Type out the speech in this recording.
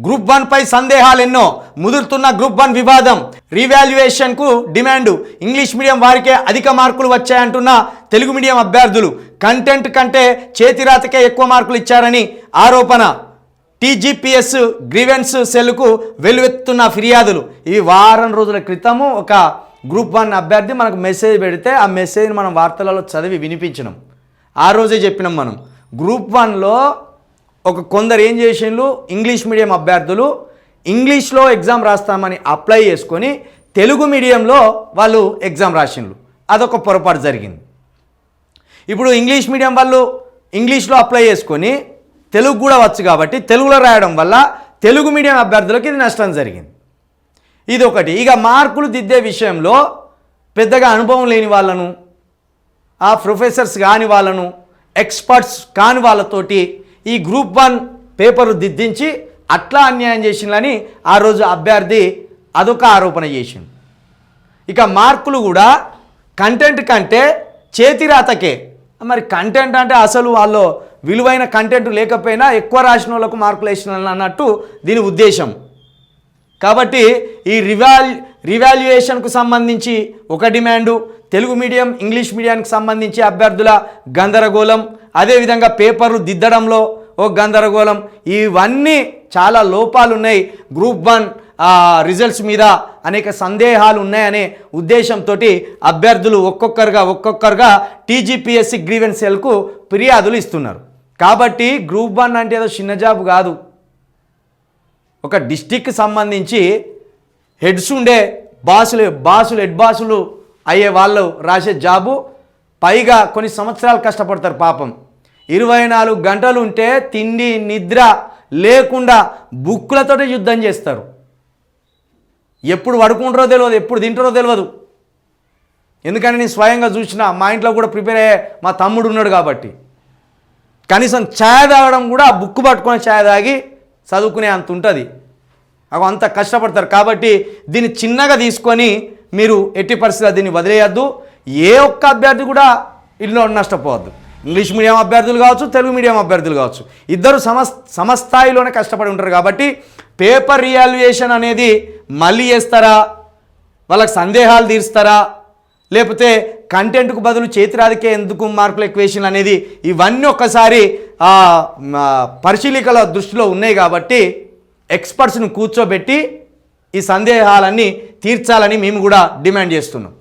Group one పై సందేహాలు ఎన్నో ముదురుతున్న group one వివాదం. రీవాల్యుయేషన్కు డిమాండ్. ఇంగ్లీష్ మీడియం వారికే అధిక మార్కులు వచ్చాయంటున్న తెలుగు మీడియం అభ్యర్థులు. కంటెంట్ కంటే చేతిరాతకే ఎక్కువ మార్కులు ఇచ్చారని ఆరోపణ. టీజీపీఎస్ గ్రీవెన్స్ సెల్కు వెలువెత్తున్న ఫిర్యాదులు. ఈ వారం రోజుల క్రితము ఒక గ్రూప్ వన్ అభ్యర్థి మనకు మెసేజ్ పెడితే ఆ మెసేజ్ని మనం వార్తలలో చదివి వినిపించినాం. ఆ రోజే చెప్పినాం మనం. గ్రూప్ వన్లో ఒక కొందరు ఏం చేసిండ్రు ఇంగ్లీష్ మీడియం అభ్యర్థులు ఇంగ్లీష్లో ఎగ్జామ్ రాస్తామని అప్లై చేసుకొని తెలుగు మీడియంలో వాళ్ళు ఎగ్జామ్ రాసిండ్రు అదొక పొరపాటు జరిగింది. ఇప్పుడు ఇంగ్లీష్ మీడియం వాళ్ళు ఇంగ్లీష్లో అప్లై చేసుకొని తెలుగు కూడా వచ్చు కాబట్టి తెలుగులో రాయడం వల్ల తెలుగు మీడియం అభ్యర్థులకు ఇది నష్టం జరిగింది. ఇది ఒకటి ఇక మార్కులు దిద్దే విషయంలో పెద్దగా అనుభవం లేని వాళ్ళను ఆ ప్రొఫెసర్స్ కాని వాళ్ళను ఎక్స్పర్ట్స్ కాని వాళ్ళతోటి ఈ గ్రూప్ వన్ పేపరు దిద్దించి అట్లా అన్యాయం చేసిందని ఆ రోజు అభ్యర్థి అదొక ఆరోపణ చేసిండు. ఇక మార్కులు కూడా కంటెంట్ కంటే చేతిరాతకే మరి కంటెంట్ అంటే అసలు వాళ్ళు విలువైన కంటెంట్ లేకపోయినా ఎక్కువ రాసిన వాళ్ళకు మార్కులు వేసిన అన్నట్టు దీని ఉద్దేశం. కాబట్టి ఈ రివాల్ రివాల్యుయేషన్కు సంబంధించి ఒక డిమాండు తెలుగు మీడియం ఇంగ్లీష్ మీడియానికి సంబంధించి అభ్యర్థుల గందరగోళం అదేవిధంగా పేపర్లు దిద్దడంలో ఓ గందరగోళం. ఇవన్నీ చాలా లోపాలు ఉన్నాయి గ్రూప్ వన్ రిజల్ట్స్ మీద అనేక సందేహాలు ఉన్నాయనే ఉద్దేశంతో అభ్యర్థులు ఒక్కొక్కరుగా ఒక్కొక్కరుగా టీజీపీఎస్సీ గ్రీవెన్స్ సెల్కు ఫిర్యాదులు ఇస్తున్నారు. కాబట్టి గ్రూప్ వన్ అంటే ఏదో చిన్న జాబ్ కాదు. ఒక డిస్టిక్కి సంబంధించి హెడ్స్ ఉండే బాసులు బాసులు హెడ్ బాసులు అయ్యే వాళ్ళు రాసే జాబు. పైగా కొన్ని సంవత్సరాలు కష్టపడతారు పాపం. ఇరవై నాలుగు గంటలు ఉంటే తిండి నిద్ర లేకుండా బుక్కులతో యుద్ధం చేస్తారు. ఎప్పుడు పడుకుంటారో తెలియదు ఎప్పుడు తింటారో తెలియదు ఎందుకంటే నేను స్వయంగా చూసిన మా ఇంట్లో కూడా ప్రిపేర్ అయ్యే మా తమ్ముడు ఉన్నాడు కాబట్టి. కనీసం ఛాయ్ తాగడం కూడా ఆ బుక్ పట్టుకొని ఛాయ్ తాగి చదువుకునే అంత ఉంటుంది. అవి అంత కష్టపడతారు. కాబట్టి దీన్ని చిన్నగా తీసుకొని మీరు ఎట్టి పరిస్థితుల్లో దీన్ని వదిలేయద్దు. ఏ ఒక్క అభ్యర్థి కూడా ఇందులో నష్టపోవద్దు. ఇంగ్లీష్ మీడియం అభ్యర్థులు కావచ్చు తెలుగు మీడియం అభ్యర్థులు కావచ్చు. ఇద్దరు సమస్ సమస్థాయిలోనే కష్టపడి ఉంటారు కాబట్టి పేపర్ రియాల్యుయేషన్ అనేది మళ్ళీ చేస్తారా? వాళ్ళకి సందేహాలు తీరుస్తారా? లేకపోతే కంటెంట్కు బదులు చేతిరాదికే ఎందుకు మార్కులు ఎక్వేషన్ అనేది ఇవన్నీ ఒక్కసారి పరిశీలికల దృష్టిలో ఉన్నాయి కాబట్టి ఎక్స్పర్ట్స్ని కూర్చోబెట్టి ఈ సందేహాలన్నీ తీర్చాలని మేము కూడా డిమాండ్ చేస్తున్నాం.